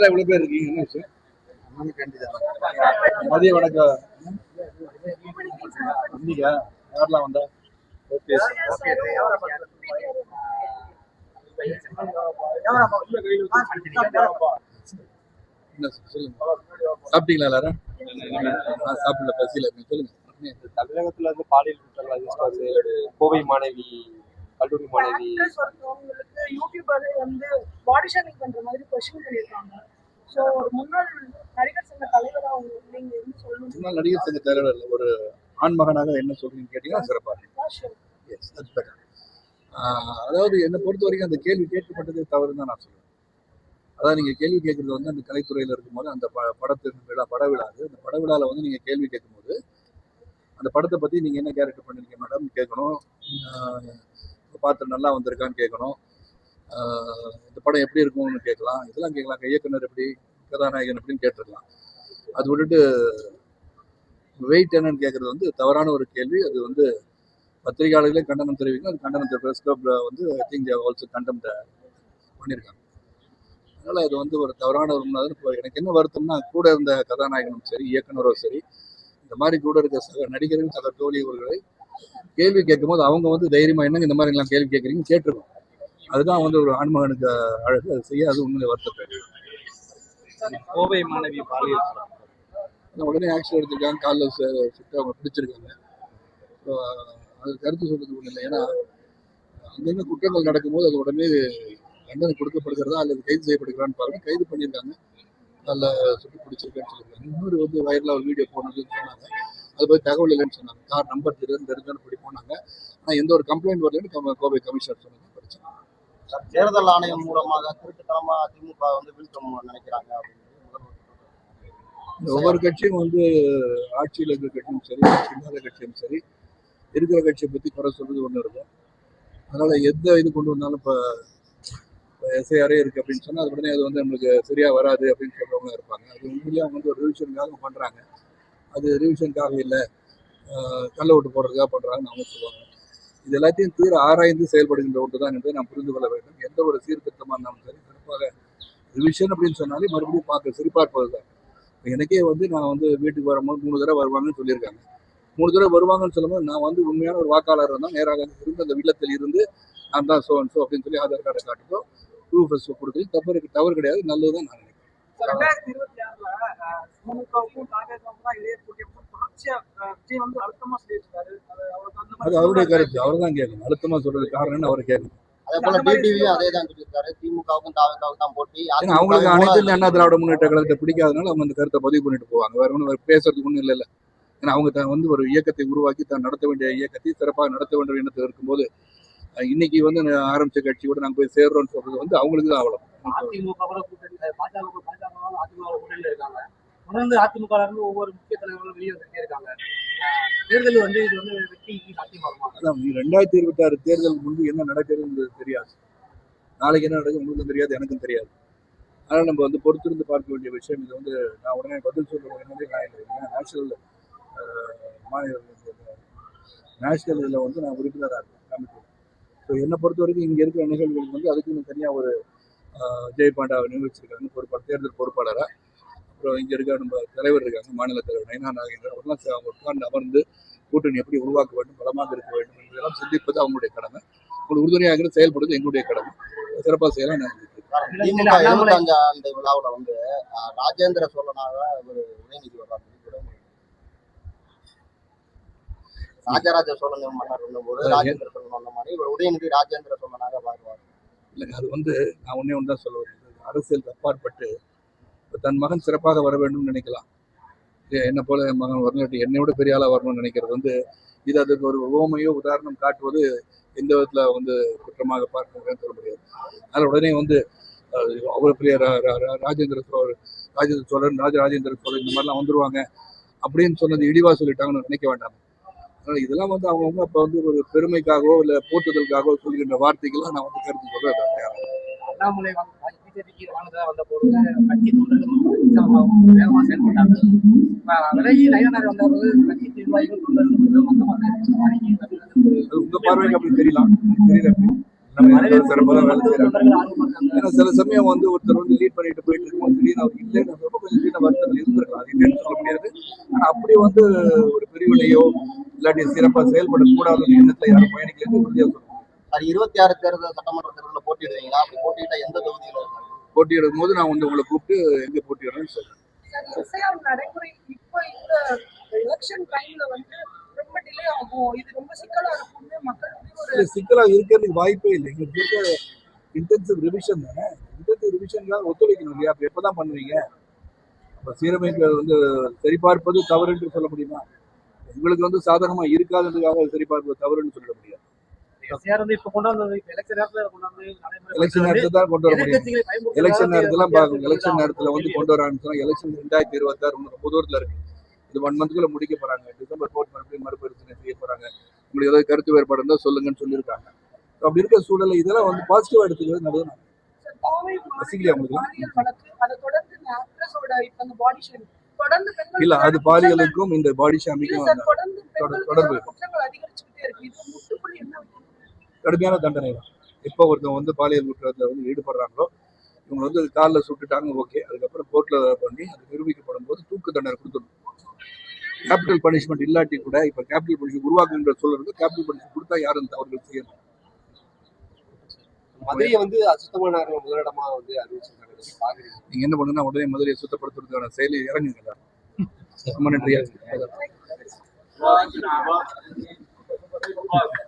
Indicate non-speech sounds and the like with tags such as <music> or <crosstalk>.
ஸ்பெஷலா இவ்வளவு பேர் இருக்கீங்க என்ன விஷயம்? மதிய வணக்கம். இன்னைக்கா யாரெல்லாம் வந்தா? ஓகே. சாப்பிட்டீங்களா எல்லாரும்? நான் சாப்பிடல பசியில. சொல்லுங்க. தமிழகத்துல வந்து பாலியல் குற்றங்கள் கோவை மாணவி கல்லூரி மாணவி. யூடியூபரே வந்து பாடி ஷேமிங் பண்ற மாதிரி கொஸ்டின் பண்ணியிருக்காங்க ஸோ ஒரு முன்னாள் நடிகர் சங்க தலைவரா அவங்க நீங்க என்ன சொல்லணும்? முன்னாள் நடிகர் சங்க தலைவர் இல்ல, ஒரு ஆண் மகனாக என்ன சொல்றீங்கன்னு கேட்டீங்கன்னா சிறப்பா இருக்கும் Sure. Yes, that's better. ஆஹ் அதாவது என்னை பொறுத்த வரைக்கும் அந்த கேள்வி கேட்கப்பட்டது தவறுன்னு தான் நான் சொல்லுவேன். அதாவது நீங்க கேள்வி கேட்கறது வந்து அந்த கலைத்துறையில இருக்கும்போது அந்த ப படத்தின் விழா பட விழாது அந்த பட விழால வந்து நீங்க கேள்வி கேட்கும்போது அந்த படத்தை பத்தி நீங்க என்ன கேரக்டர் பண்ணிருக்கீங்க மேடம்? கேட்கணும். பாத்திரம் நல்லா வந்திருக்கான்னு கேட்கணும். இந்த படம் எப்படி இருக்கும்னு கேட்கலாம். இதெல்லாம் கேட்கலாம். இயக்குனர் எப்படி கதாநாயகன் எப்படின்னு கேட்டுருக்கலாம். அது விட்டுட்டு வெயிட் என்னன்னு கேட்கறது வந்து தவறான ஒரு கேள்வி. அது வந்து பத்திரிகையாளர்களே கண்டனம் தெரிவிக்கும் அது கண்டனத்தை ப்ரெஸ் கிளப்ல வந்து ஐ திங்க் ஆல்சோ கண்டம் பண்ணியிருக்காங்க. அதனால அது வந்து ஒரு தவறான ஒரு முன்னாடி இப்போ எனக்கு என்ன வருத்தம்னா கூட இருந்த கதாநாயகனும் சரி இயக்குனரும் சரி இந்த மாதிரி கூட இருக்க சக நடிகர்கள் சக தோழியவர்களை கேள்வி கேட்கும்போது அவங்க வந்து தைரியமா என்னங்க இந்த மாதிரி எல்லாம் கேள்வி கேட்குறீங்க கேட்டிருக்கோம். அதுதான் வந்து ஒரு ஆண்மகனுக்கு அழகு. அது செய்ய அது உண்மையிலே வருத்தப்படும் கோவை மாணவி பாலியல் உடனே ஆக்ஷன் எடுத்திருக்காங்க. காலில் சுட்டு அவங்க பிடிச்சிருக்காங்க. ஸோ அது கருத்து சொல்றது ஒன்றும் இல்லை. ஏன்னா அங்கங்க குற்றங்கள் நடக்கும்போது அது உடனே தண்டனை கொடுக்கப்படுகிறதா அல்லது கைது செய்யப்படுகிறான்னு பாருங்க. கைது பண்ணியிருக்காங்க. அதில் சுட்டு பிடிச்சிருக்கேன்னு சொல்லியிருக்காங்க. இன்னொரு வந்து வைரலாக ஒரு வீடியோ போனதுன்னு சொன்னாங்க. அது போய் தகவல் இல்லைன்னு சொன்னாங்க. கார் நம்பர் தெரியாது தெரிஞ்சாலும் இப்படி போனாங்க. ஆனால் எந்த ஒரு கம்ப்ளைண்ட் வரலன்னு கோவை கமிஷனர் சொன்னாங்க படிச்சேன் தேர்தல் ஆணையம் மூலமாக திருட்டுத்தனமா திமுக வந்து வீழ்த்தணும் நினைக்கிறாங்க அப்படின்னு ஒவ்வொரு கட்சியும் வந்து ஆட்சியில் இருக்கிற கட்சியும் சரி இல்லாத கட்சியும் சரி இருக்கிற கட்சியை பற்றி குறை சொல்றது ஒன்று இருக்கும். அதனால எந்த இது கொண்டு வந்தாலும் இப்போ எஸ்ஐஆரே இருக்கு அப்படின்னு சொன்னால் அது உடனே அது வந்து நம்மளுக்கு சரியா வராது அப்படின்னு சொல்றவங்க இருப்பாங்க. அது உண்மையிலேயே அவங்க வந்து ஒரு ரிவிஷனுக்காக பண்றாங்க. அது ரிவிஷனுக்காக இல்லை கள்ள ஓட்டு போடுறதுக்காக பண்றாங்கன்னு அவங்க சொல்லுவாங்க. இது எல்லாத்தையும் தீர ஆராய்ந்து செயல்படுகின்ற ஒன்று தான் என்பதை நாம் புரிந்து கொள்ள வேண்டும். எந்த ஒரு சீர்திருத்தமாக இருந்தாலும் சரி சிறப்பாக ரிவிஷன் அப்படின்னு சொன்னாலே மறுபடியும் பார்க்க சரிபார்ப்பது தான் எனக்கே வந்து நான் வந்து வீட்டுக்கு வரும்போது மூணு தடவை வருவாங்கன்னு சொல்லியிருக்காங்க. மூணு தடவை வருவாங்கன்னு சொல்லும்போது நான் வந்து உண்மையான ஒரு வாக்காளர் தான் நேராக இருந்து அந்த வில்லத்தில் இருந்து நான் தான் சோ சோ அப்படின்னு சொல்லி ஆதார் கார்டை காட்டுறதோ ப்ரூஃப் கொடுக்குறது தவறு தவறு கிடையாது நல்லதுதான் நான் நினைக்கிறேன் ரெண்டாயிரத்தி இருபத்தி ஆறுல திமுகவுக்கும் காங்கிரஸுக்கும் தான் இதே போட்டி. அப்படின்னு தொடர்ச்சியா அஹ், விஜய் வந்து அழுத்தமா சொல்லியிருக்காரு. அது அவருடைய கருத்து. அவர் தான் கேட்கணும். அழுத்தமா சொல்றது காரணம்னு அவர் கேட்கணும். அதே போல டிடிவியும் அதே தான் சொல்லியிருக்காரு. திமுகவுக்கும் தாவேக்காவுக்கும் தான் போட்டி. ஏன்னா அவங்களுக்கு அனைத்து அண்ணா திராவிட முன்னேற்ற கழகத்தை பிடிக்காதனால அவங்க அந்த கருத்தை பதிவு பண்ணிட்டு போவாங்க. வேற ஒன்றும் பேசுறதுக்கு ஒன்றும் இல்லை ஏன்னா அவங்க தான் வந்து ஒரு இயக்கத்தை உருவாக்கி தான் நடத்த வேண்டிய இயக்கத்தை சிறப்பாக நடத்த வேண்டிய எண்ணத்தில் இருக்கும்போது இன்னைக்கு வந்து நான் ஆரம்பிச்ச கட்சி கூட நாங்கள் போய் சேர்றோம்னு சொல்றது வந்து அவங்களுக்கு தான் அவ்வளோ அதிமுக கூட கூட்டணி பாஜக பாஜக அதிமுக கூட்டணியில இருக்காங்க தொடர்ந்து அதிமுக இருந்து ஒவ்வொரு முக்கிய தலைவர்களும் வெளியே வந்துட்டே இருக்காங்க. தேர்தல் வந்து இது வந்து வெற்றி சாத்தியமாகுமா அதான் ரெண்டாயிரத்தி இருபத்தி ஆறு தேர்தல் முன்பு என்ன நடக்கிறது தெரியாது. நாளைக்கு என்ன நடக்கும் உங்களுக்கும் தெரியாது எனக்கும் தெரியாது. அதனால் நம்ம வந்து பொறுத்திருந்து பார்க்க வேண்டிய விஷயம் இது வந்து நான் உடனே பதில் சொல்ற உடனே நான் நேஷனல் மாநில நேஷனல் இதில் வந்து நான் உறுப்பினராக இருக்கேன் கமிட்டி ஸோ என்னை பொறுத்த வரைக்கும் இங்கே இருக்கிற நிகழ்வுகளுக்கு வந்து அதுக்குன்னு தனியாக ஒரு ஜெய் பாண்டாவை நியமிச்சிருக்காங்க பொறுப்பாளர் தேர்தல் பொறுப்பாளராக அப்புறம் இங்கே இருக்க நம்ம தலைவர் இருக்காங்க மாநில தலைவர் நயனா நாகேந்திரன் அவர்லாம் சே- அவங்க உட்கார்ந்து அமர்ந்து கூட்டணி எப்படி உருவாக்க வேண்டும் பலமாக இருக்க வேண்டும் என்பதெல்லாம் சிந்திப்பது அவங்களுடைய கடமை. ஒரு உறுதுணையாக செயல்படுவது எங்களுடைய கடமை. சிறப்பாக செய்யலாம் நான். திமுக எழுபத்தஞ்சு ஆண்டு விழாவுல வந்து ராஜேந்திர சோழனாக ஒரு உதயநிதி வர்றாரு ராஜராஜ சோழன் மன்னர் இருந்தபோது ராஜேந்திர சோழன் வந்த மாதிரி இவர் உதயநிதி ராஜேந்திர சோழனாக வருவார் இல்லைங்க அது வந்து நான் ஒன்றே ஒன்று தான் சொல்ல வரேன். அரசியலுக்கு அப்பாற்பட்டு தன் மகன் சிறப்பாக வர வேண்டும்னு நினைக்கலாம். என்னை போல என் மகன் வரணும் என்னை விட பெரிய ஆளாக வரணும்னு நினைக்கிறது வந்து இது அதுக்கு ஒரு உவமையோ உதாரணம் காட்டுவது எந்த விதத்தில் வந்து குற்றமாக பார்க்க முடியாது சொல்ல முடியாது. அதனால் உடனே வந்து அவ்வளோ பெரிய ராஜேந்திர சோழர் ராஜேந்திர சோழர் ராஜேந்திர சோழன் சோழன் இந்த மாதிரிலாம் வந்துருவாங்க அப்படின்னு சொன்னது இழிவா சொல்லிட்டாங்கன்னு நினைக்க வேண்டாம். அதனால் இதெல்லாம் வந்து அவங்கவுங்க இப்போ வந்து ஒரு பெருமைக்காகவோ இல்லை போற்றுதலுக்காகவோ சொல்கின்ற வார்த்தைகள்லாம் நான் வந்து கருத்து சொல்கிறேன் அண்ணாமலை வந்த போது கட்சி தொண்டர்கள் வேகமாக செயல்பட்டாங்க. விலகி நயனார் கட்சி நிர்வாகிகள் தொண்டர்கள் உங்க பார்வைக்கு அப்படி தெரியலாம் தெரியல. சிறப்பாக சில சமயம் வந்து ஒருத்தர் வந்து லீட் பண்ணிட்டு போயிட்டு இருக்கும்போது திடீர்னு அவர் இல்லைன்னு சொல்றப்ப கொஞ்சம் சின்ன வருத்தங்கள் இருந்திருக்கலாம். அது இல்லைன்னு சொல்ல முடியாது. ஆனா அப்படி வந்து ஒரு பிரிவினையோ இல்லாட்டி சிறப்பா செயல்படக்கூடாதுன்னு எண்ணத்துல யாரும் பயணிக்கிறது உறுதியா சொல்லுவாங்க அது இருபத்தி ஆறு தேர்தல் சட்டமன்ற தேர்தலில் போட்டிடுவீங்களா அப்படி போட்டியிட்டா எந்த தொகுதியில் இருக்காங்க? போட்டியிடும் போது நான் வந்து உங்களை கூப்பிட்டு எங்க போட்டியிடுறேன்னு சொல்றேன். சிக்கலா இருக்கிறதுக்கு வாய்ப்பே இல்லை. இங்க இருக்க இன்டென்சிவ் ரிவிஷன் தானே? இன்டென்சிவ் ரிவிஷன்லாம் ஒத்துழைக்கணும் இல்லையா? அப்ப எப்பதான் பண்ணுவீங்க? அப்ப சீரமைப்பு வந்து சரிபார்ப்பது தவறு என்று சொல்ல முடியுமா? உங்களுக்கு வந்து சாதகமா இருக்காததுக்காக சரிபார்ப்பது தவறுன்னு சொல்ல முடியாது. எஸ்ஆர் வந்து இப்ப கொண்டாந்து இப்ப எலெக்ஷன் நேரத்துல கொண்டாந்து நடைமுறை எலெக்ஷன் நேரத்துல தான் கொண்டு வர முடியும். எலெக்ஷன் நேரத்துல பார்க்கணும் எலெக்ஷன் நேரத்துல வந்து கொண்டு வர ஆரம்பிச்சோம் எலெக்ஷன் ரெண்டாயிரத்தி இருபத்தாறு இன்னும் ரொம்ப தூரத்துல இருக்கு. இது ஒன் மந்த்குள்ள முடிக்க போறாங்க. டிசம்பர் போர்ட் மறுபடியும் மறுபரிசீலனை செய்ய போறாங்க. உங்களுக்கு ஏதாவது கருத்து வேறுபாடு இருந்தா சொல்லுங்கன்னு சொல்லியிருக்காங்க. So அப்படி இருக்க சூழல்ல இதெல்லாம் வந்து பாசிட்டிவா எடுத்துக்கிறது நல்லது. ரசிக்கலையா உங்களுக்கு? இல்ல அது பாலியலுக்கும் இந்த பாடி ஷாமிக்கும் தொடர்பு கடுமையான தண்டனை. தான் எப்போ ஒருத்தவங்க வந்து பாலியல் குற்றத்துல வந்து ஈடுபடுறாங்களோ இவங்க வந்து காலில் சுட்டுட்டாங்க ஓகே. அதுக்கப்புறம் கோர்ட்ல பண்ணி அது நிரூபிக்கப்படும் போது தூக்கு தண்டனை கொடுத்துடணும். கேபிட்டல் பனிஷ்மெண்ட் இல்லாட்டி கூட இப்ப கேபிட்டல் பனிஷ்மெண்ட் உருவாக்குன்ற சொல்றது கேபிட்டல் பனிஷ்மெண்ட் கொடுத்தா யாரும் தவறுகள் செய்யணும் மதுரையை வந்து அசுத்தமான நகரம் முதலிடமா வந்து அறிவிச்சிருக்காங்க. நீங்க என்ன பண்ணுன்னா உடனே மதுரையை சுத்தப்படுத்துறதுக்கான செயலில் இறங்குங்க. ரொம்ப நன்றியா? <laughs>